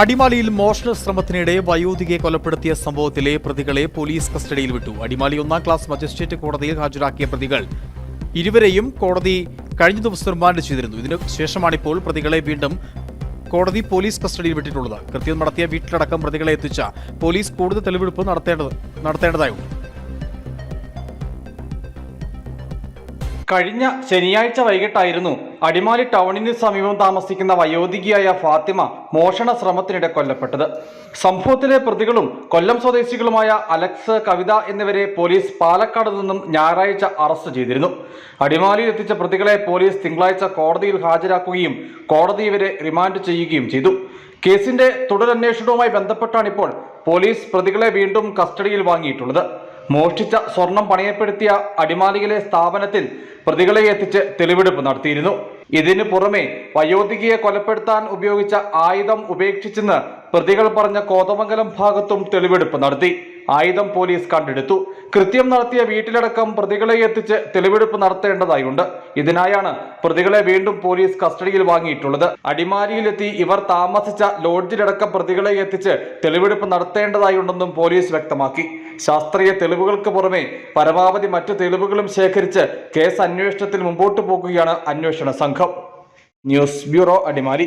അടിമാലിയിൽ മോഷണ ശ്രമത്തിനിടെ വയോധികയെ കൊലപ്പെടുത്തിയ സംഭവത്തിലെ പ്രതികളെ പോലീസ് കസ്റ്റഡിയിൽ വിട്ടു. അടിമാലി ഒന്നാം ക്ലാസ് മജിസ്ട്രേറ്റ് കോടതിയിൽ ഹാജരാക്കിയ പ്രതികൾ ഇരുവരെയും കോടതി കഴിഞ്ഞ ദിവസം റിമാൻഡ് ചെയ്തിരുന്നു. ഇതിനു ശേഷമാണിപ്പോൾ പ്രതികളെ വീണ്ടും കോടതി പോലീസ് കസ്റ്റഡിയിൽ വിട്ടിട്ടുള്ളത്. കൃത്യം നടത്തിയ വീട്ടിലടക്കം പ്രതികളെ എത്തിച്ച പോലീസ് കൂടുതൽ തെളിവെടുപ്പ് നടത്തേണ്ടത് നടത്തേണ്ടതായുണ്ട്. കഴിഞ്ഞ ശനിയാഴ്ച വൈകിട്ടായിരുന്നു അടിമാലി ടൗണിന് സമീപം താമസിക്കുന്ന വയോധികയായ ഫാത്തിമ മോഷണ ശ്രമത്തിനിടെ കൊല്ലപ്പെട്ടത്. സംഭവത്തിലെ പ്രതികളും കൊല്ലം സ്വദേശികളുമായ അലക്സ് കവിത എന്നിവരെ പോലീസ് പാലക്കാട് നിന്നും ഞായറാഴ്ച അറസ്റ്റ് ചെയ്തിരുന്നു. അടിമാലിയിൽ എത്തിച്ച പ്രതികളെ പോലീസ് തിങ്കളാഴ്ച കോടതിയിൽ ഹാജരാക്കുകയും കോടതി ഇവരെ റിമാൻഡ് ചെയ്യുകയും ചെയ്തു. കേസിന്റെ തുടരന്വേഷണവുമായി ബന്ധപ്പെട്ടാണിപ്പോൾ പോലീസ് പ്രതികളെ വീണ്ടും കസ്റ്റഡിയിൽ വാങ്ങിയിട്ടുള്ളത്. മോഷ്ടിച്ച സ്വർണം പണയപ്പെടുത്തിയ അടിമാലിയിലെ സ്ഥാപനത്തിൽ പ്രതികളെ എത്തിച്ച് തെളിവെടുപ്പ് നടത്തിയിരുന്നു. ഇതിനു പുറമെ വയോധികയെ കൊലപ്പെടുത്താൻ ഉപയോഗിച്ച ആയുധം ഉപേക്ഷിച്ചെന്ന് പ്രതികൾ പറഞ്ഞ കോതമംഗലം ഭാഗത്തും തെളിവെടുപ്പ് നടത്തി. ആയുധം പോലീസ് കണ്ടെടുത്തു. കൃത്യം നടത്തിയ വീട്ടിലടക്കം പ്രതികളെ എത്തിച്ച് തെളിവെടുപ്പ് നടത്തേണ്ടതായുണ്ട്. ഇതിനായാണ് പ്രതികളെ വീണ്ടും പോലീസ് കസ്റ്റഡിയിൽ വാങ്ങിയിട്ടുള്ളത്. അടിമാലിയിലെത്തി ഇവർ താമസിച്ച ലോഡ്ജിലടക്കം പ്രതികളെ എത്തിച്ച് തെളിവെടുപ്പ് നടത്തേണ്ടതായുണ്ടെന്നും പോലീസ് വ്യക്തമാക്കി. ശാസ്ത്രീയ തെളിവുകൾക്ക് പുറമെ പരമാവധി മറ്റു തെളിവുകളും ശേഖരിച്ച് കേസ് അന്വേഷണത്തിൽ മുമ്പോട്ടു പോകുകയാണ് അന്വേഷണ സംഘം. News bureau Adimali.